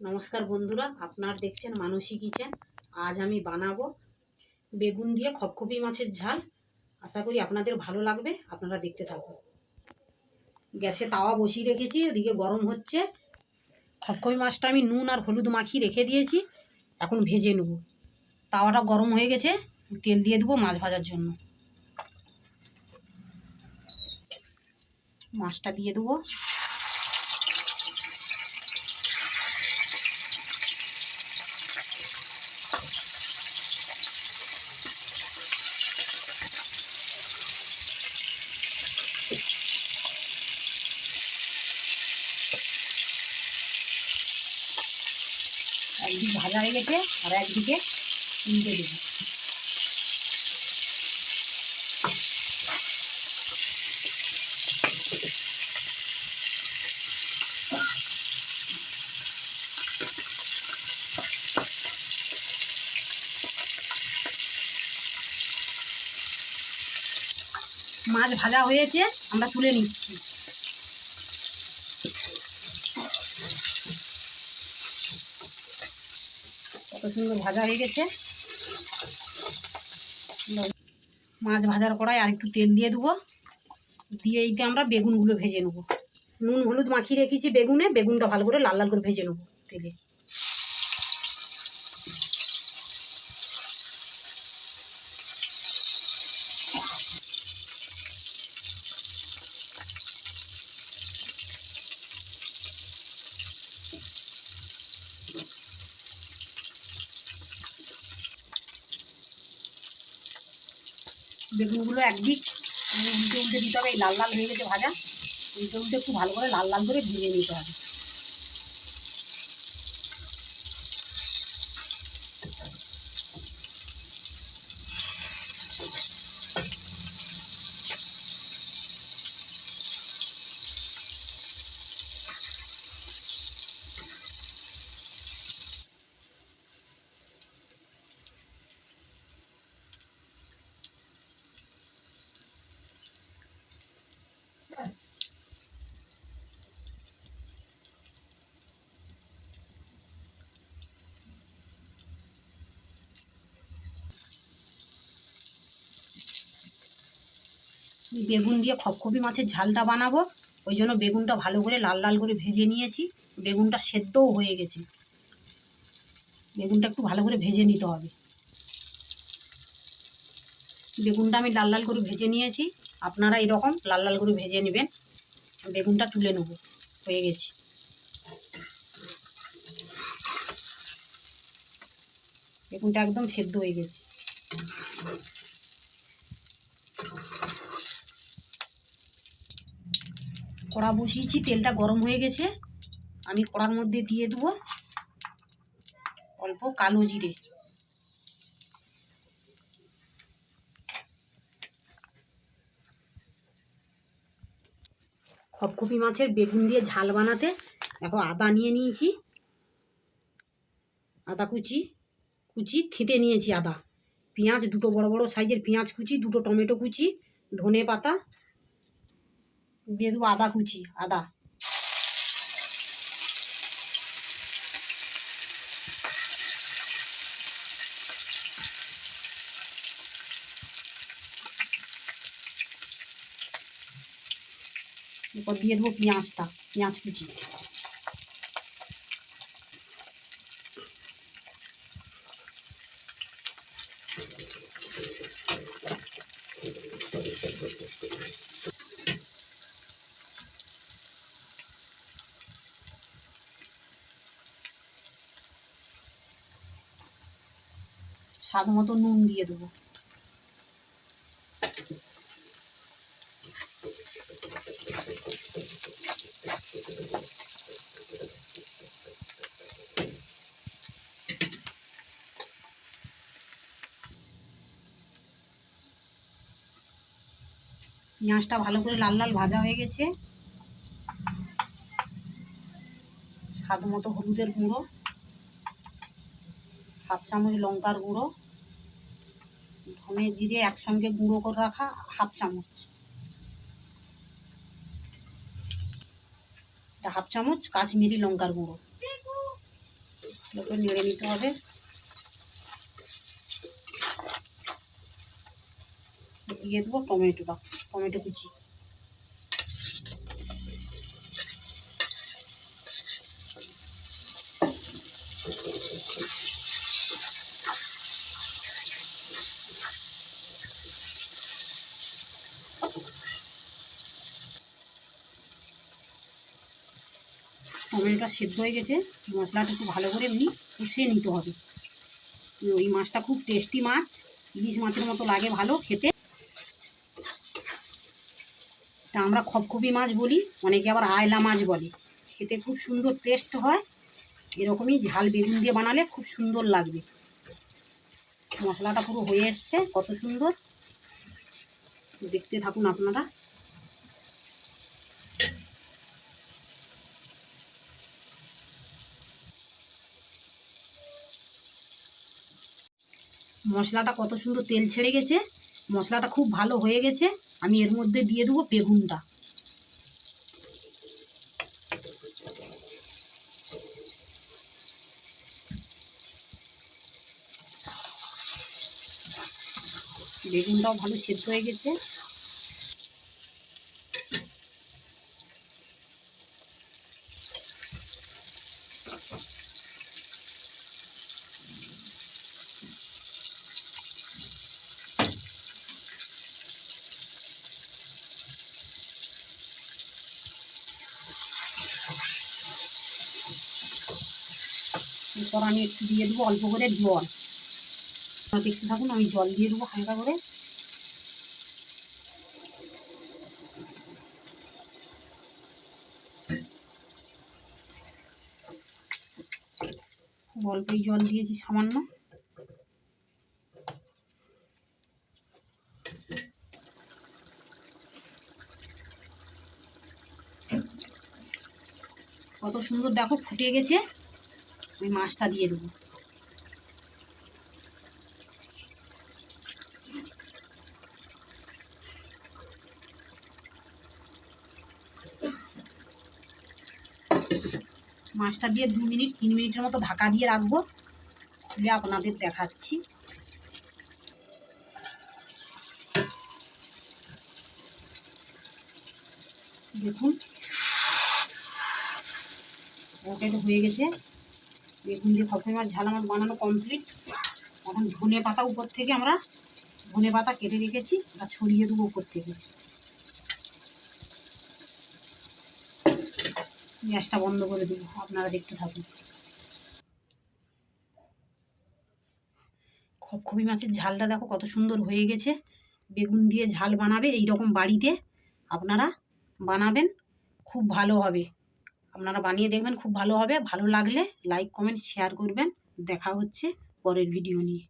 নমস্কার বন্ধুরা, আপনার দেখছেন মানসী কিচেন। আজ আমি বানাবো বেগুন দিয়ে খপখপি মাছের ঝাল। আশা করি আপনাদের ভালো লাগবে, আপনারা দেখতে থাকুন। গ্যাসে তাওয়া বসিয়ে রেখেছি ওদিকে গরম হচ্ছে। খপখপি মাছটা আমি নুন আর হলুদ মাখিয়ে রেখে দিয়েছি, এখন ভেজে নেব। তাওয়াটা গরম হয়ে গেছে, তেল দিয়ে দেবো মাছ ভাজার জন্য। মাছটা দিয়ে দেবো একদিক ভাজা হয়ে গেছে আর একদিকে উল্টে দেবো। মাছ ভাজা হয়েছে আমরা তুলে নিচ্ছি। সুন্দর ভাজা হয়ে গেছে। মাছ ভাজার কড়াই আর একটু তেল দিয়ে দেবো। দিয়ে এইতে আমরা বেগুনগুলো ভেজে নেব। নুন হলুদ মাখিয়ে রেখেছি বেগুনে, বেগুনটা ভালো করে লাল লাল করে ভেজে নেব তেলে। বেগুনগুলো একদিক মানে উল্টে উল্টে দিতে হবে, এই লাল লাল হয়ে গেছে ভাজা, উল্টে উল্টে একটু ভালো করে লাল লাল করে ভেজে নিতে হবে। বেগুন দিয়ে খপখপি মাছের ঝালটা বানাবো। ওই জন্য বেগুনটা ভালো করে লাল লাল করে ভেজে নিয়েছি। বেগুনটা সেদ্ধও হয়ে গেছে। বেগুনটা একটু ভালো করে ভেজে নিতে হবে। বেগুনটা আমি লাল লাল করে ভেজে নিয়েছি। আপনারা এরকম লাল লাল করে ভেজে নেবেন। বেগুনটা তুলে নেব। হয়ে গেছে। বেগুনটা একদম সেদ্ধ হয়ে গেছে। কড়া বসিয়েছি, তেলটা গরম হয়ে গেছে। আমি কড়ার মধ্যে দিয়ে দেবো অল্প কালো জিরে। খপখপি মাছের বেগুন দিয়ে ঝাল বানাতে দেখো আদা নিয়ে নিয়েছি। আদা কুচি কুচি থেঁতে নিয়েছি আদা। পেঁয়াজ দুটো বড় বড় সাইজের পেঁয়াজ কুচি, দুটো টমেটো কুচি, ধনে পাতা দিয়ে দেবো আদা কুচি আদা এরপর দিয়ে দেবো পেঁয়াজটা পেঁয়াজ স্বাদ মতো নুন দিয়ে দেবো পেঁয়াজটা ভালো করে লাল লাল ভাজা হয়ে গেছে। স্বাদ মতো হলুদের গুঁড়ো, হাফ চামচ লঙ্কার গুঁড়ো। ধনে জিরে একসঙ্গে গুঁড়ো করে রাখা হাফ চামচ। হাফ চামচ কাশ্মীরি লঙ্কার গুঁড়ো। নেড়ে নিতে হবে। দিয়ে দেবো টমেটোটা টমেটো কুচি। টমেটোটা সেদ্ধ হয়ে গেছে, মশলাটা একটু ভালো করে এমনি কষিয়ে নিতে হবে। ওই মাছটা খুব টেস্টি মাছ, ইলিশ মাছের মতো লাগে ভালো খেতে। তা আমরা খপখপি মাছ বলি, অনেকে আবার আয়লা মাছ বলে। খেতে খুব সুন্দর টেস্ট হয়, এরকমই ঝাল বেগুন দিয়ে বানালে খুব সুন্দর লাগবে। মশলাটা পুরো হয়ে এসছে, কত সুন্দর। দেখতে থাকুন আপনারা। মশলাটা কত সুন্দর তেল ছেড়ে গেছে। মশলাটা খুব ভালো হয়ে গেছে। আমি এর মধ্যে দিয়ে দেবো বেগুনটা। বেগুনটাও ভালো সেদ্ধ হয়ে গেছে। এরপর আমি একটু দিয়ে দেবো, অল্প করে জল। দেখতে থাকুন, আমি জল দিয়ে দেবো হালকা করে। অল্পই জল দিয়েছি, সামান্য। কত সুন্দর দেখো, ফুটে গেছে। আমি মাছটা দিয়ে দেবো। মাছটা দিয়ে দু মিনিট, তিন মিনিটের মতো ঢাকা দিয়ে রাখব। খুলে আপনাদের দেখাচ্ছি। দেখুন এটা হয়ে গেছে। বেগুন দিয়ে খপে মাছ ঝাল আমার বানানো কমপ্লিট এখন ধনে পাতা উপর থেকে আমরা ধনে পাতা কেটে রেখেছি, ওটা ছড়িয়ে দেবো উপর থেকে। গ্যাসটা বন্ধ করে দেবো আপনারা দেখতে থাকুন। খপখপি মাছের ঝালটা দেখো কত সুন্দর হয়ে গেছে। বেগুন দিয়ে ঝাল বানাবে এই রকম বাড়িতে। আপনারা বানাবেন, খুব ভালো হবে। আপনারা বানিয়ে দেখবেন, খুব ভালো হবে। ভালো লাগলে লাইক কমেন্ট শেয়ার করবেন। দেখা হচ্ছে পরের ভিডিও নিয়ে।